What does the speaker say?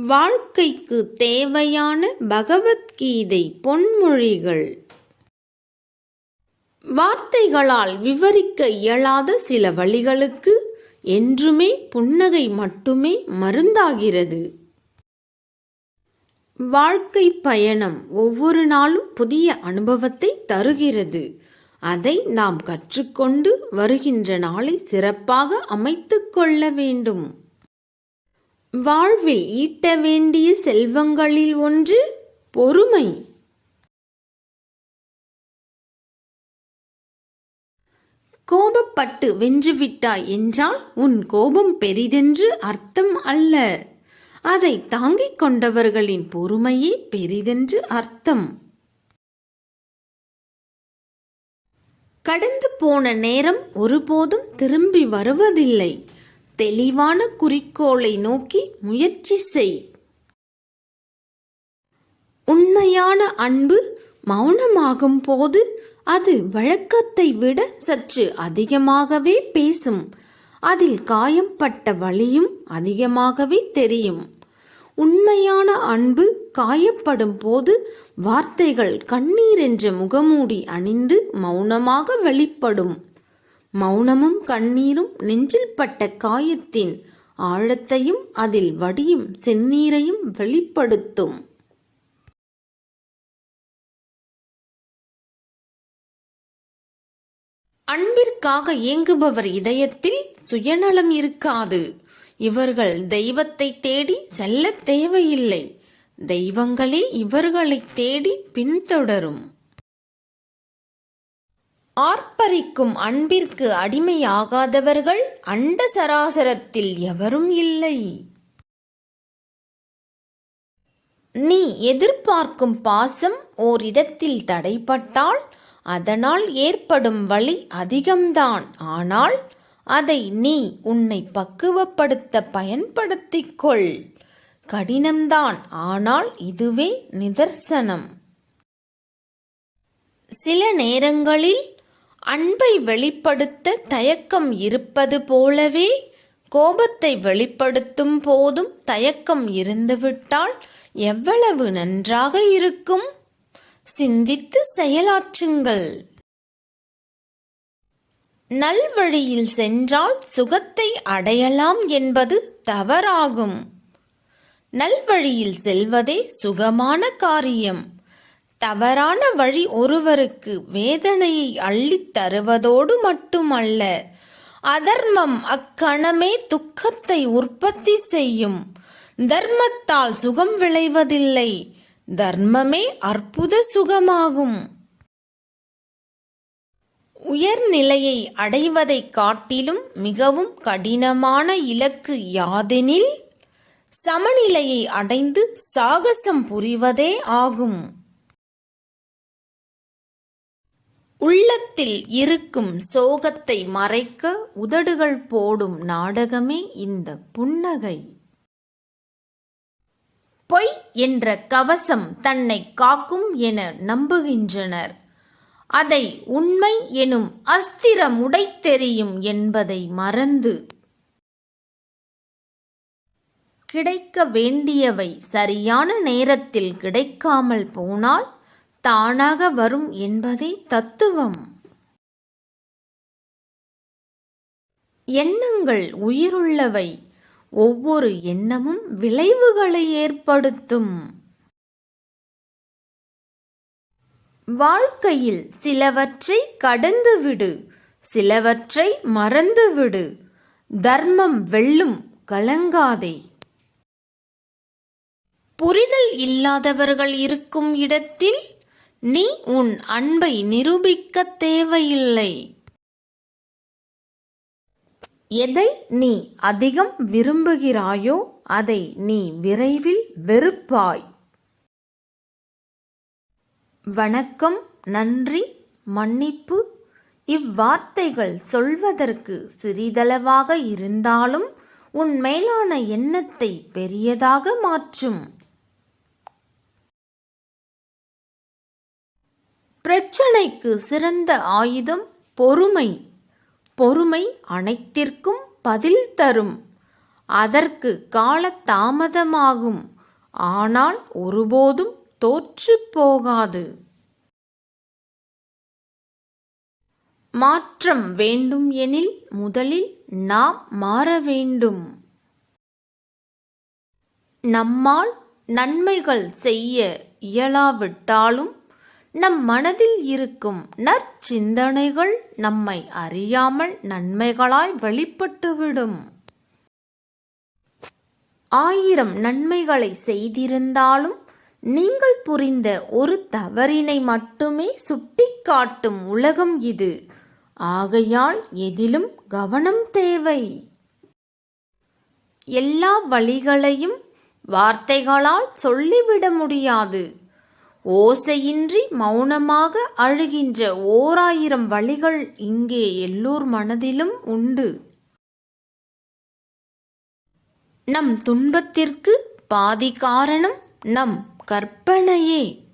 வாழ்க்கைக்கு தேவையான பகவத்கீதை பொன்மொழிகள். வார்த்தைகளால் விவரிக்க இயலாத சில வழிகளுக்கு என்றுமே புன்னகை மட்டுமே மருந்தாகிறது. வாழ்க்கை பயணம் ஒவ்வொரு நாளும் புதிய அனுபவத்தை தருகிறது. அதை நாம் கற்றுக்கொண்டு வருகின்ற நாளை சிறப்பாக அமைத்துக் கொள்ள வேண்டும். வாழ்வில் ஈட்ட வேண்டிய செல்வங்களில் ஒன்று பொறுமை. கோபப்பட்டு வென்றுவிட்டாய் என்றால் உன் கோபம் பெரிதென்று அர்த்தம் அல்ல. அதை தாங்கிக் கொண்டவர்களின் பொறுமையே பெரிதென்று அர்த்தம். கடந்து போன நேரம் ஒருபோதும் திரும்பி வருவதில்லை. தெளிவான குறிக்கோளை நோக்கி முயற்சி செய். உண்மையான அன்பு மௌனமாகும் போது அது வழக்கத்தை விட சற்று அதிகமாகவே பேசும். அதில் காயம்பட்ட வழியும் அதிகமாகவே தெரியும். உண்மையான அன்பு காயப்படும் போது வார்த்தைகள் கண்ணீர் என்ற முகமூடி அணிந்து மௌனமாக வெளிப்படும். மௌனமும் கண்ணீரும் நெஞ்சில் பட்ட காயத்தின் ஆழத்தையும் அதில் வடியும் செந்நீரையும் வெளிப்படுத்தும். அன்பிற்காக இயங்குபவர் இதயத்தில் சுயநலம் இருக்காது. இவர்கள் தெய்வத்தை தேடி செல்ல தேவையில்லை. தெய்வங்களே இவர்களை தேடி பின்தொடரும். ஆர்ப்பரிக்கும் அன்பிற்கு அடிமையாகாதவர்கள் அண்ட சராசரத்தில் எவரும் இல்லை. நீ எதிர்பார்க்கும் பாசம் ஓரிடத்தில் தடைப்பட்டால் அதனால் ஏற்படும் வழி அதிகம்தான். ஆனால் அதை நீ உன்னை பக்குவப்படுத்த பயன்படுத்திக் கொள் கடினம்தான். ஆனால் இதுவே நிதர்சனம். சில நேரங்களில் அன்பை வெளிப்படுத்த தயக்கம் இருப்பது போலவே கோபத்தை வெளிப்படுத்தும் போதும் தயக்கம் இருந்துவிட்டால் எவ்வளவு நன்றாக இருக்கும்? சிந்தித்து செயலாற்றுங்கள். நல்வழியில் சென்றால் சுகத்தை அடையலாம் என்பது தவறாகும். நல்வழியில் செல்வதே சுகமான காரியம். தவறான வழி ஒருவருக்கு வேதனையை அள்ளித் தருவதோடு மட்டுமல்ல அதர்மம் அக்கணமே துக்கத்தை உற்பத்தி செய்யும். தர்மத்தால் சுகம் விளைவதில்லை தர்மமே அற்புத சுகமாகும். உயர்நிலையை அடைவதைக் காட்டிலும் மிகவும் கடினமான இலக்கு யாதெனில் சமநிலையை அடைந்து சாகசம் புரிவதே ஆகும். உள்ளத்தில் இருக்கும் சோகத்தை மறைக்க உதடுகள் போடும் நாடகமே இந்த புன்னகை. பொய் என்ற கவசம் தன்னை காக்கும் என நம்புகின்றனர். அதை உண்மை எனும் அஸ்திரம் உடைத்தெறியும் என்பதை மறந்து. கிடைக்க வேண்டியவை சரியான நேரத்தில் கிடைக்காமல் போனால் தானாக வரும் என்பதே தத்துவம். எண்ணங்கள் உயிருள்ளவை. ஒவ்வொரு எண்ணமும் விளைவுகளை ஏற்படுத்தும். வாழ்க்கையில் சிலவற்றை கடந்துவிடு சிலவற்றை மறந்துவிடு. தர்மம் வெல்லும் கலங்காதே. புரிதல் இல்லாதவர்கள் இருக்கும் இடத்தில் நீ உன் அன்பை நிரூபிக்க தேவையில்லை. எதை நீ அதிகம் விரும்புகிறாயோ அதை நீ விரைவில் வெறுப்பாய். வணக்கம் நன்றி மன்னிப்பு. இவ்வார்த்தைகள் சொல்வதற்கு சிறிதளவாக இருந்தாலும் உன் மேலான எண்ணத்தை பெரியதாக மாற்றும். பிரச்சனைக்கு சிறந்த ஆயுதம் பொறுமை. பொறுமை அனைத்திற்கும் பதில் தரும். அதற்கு கால தாமதமாகும். ஆனால் ஒருபோதும் தோற்று போகாது. மாற்றம் வேண்டும் எனில் முதலில் நாம் மாற வேண்டும். நம்மால் நன்மைகள் செய்ய இயலாவிட்டாலும் நம் மனதில் இருக்கும் நற்சிந்தனைகள் நம்மை அறியாமல் நன்மைகளாய் வெளிப்பட்டுவிடும். ஆயிரம் நன்மைகளை செய்திருந்தாலும் நீங்கள் புரிந்த ஒரு தவறினை மட்டுமே சுட்டிக்காட்டும் உலகம் இது. ஆகையால் எதிலும் கவனம் தேவை. எல்லா வழிகளையும் வார்த்தைகளால் சொல்லிவிட முடியாது. ஓசையின்றி மௌனமாக அழுகின்ற ஓராயிரம் வழிகள் இங்கே எல்லோர் மனதிலும் உண்டு. நம் துன்பத்திற்கு பாதி காரணம் நம் கற்பனையே.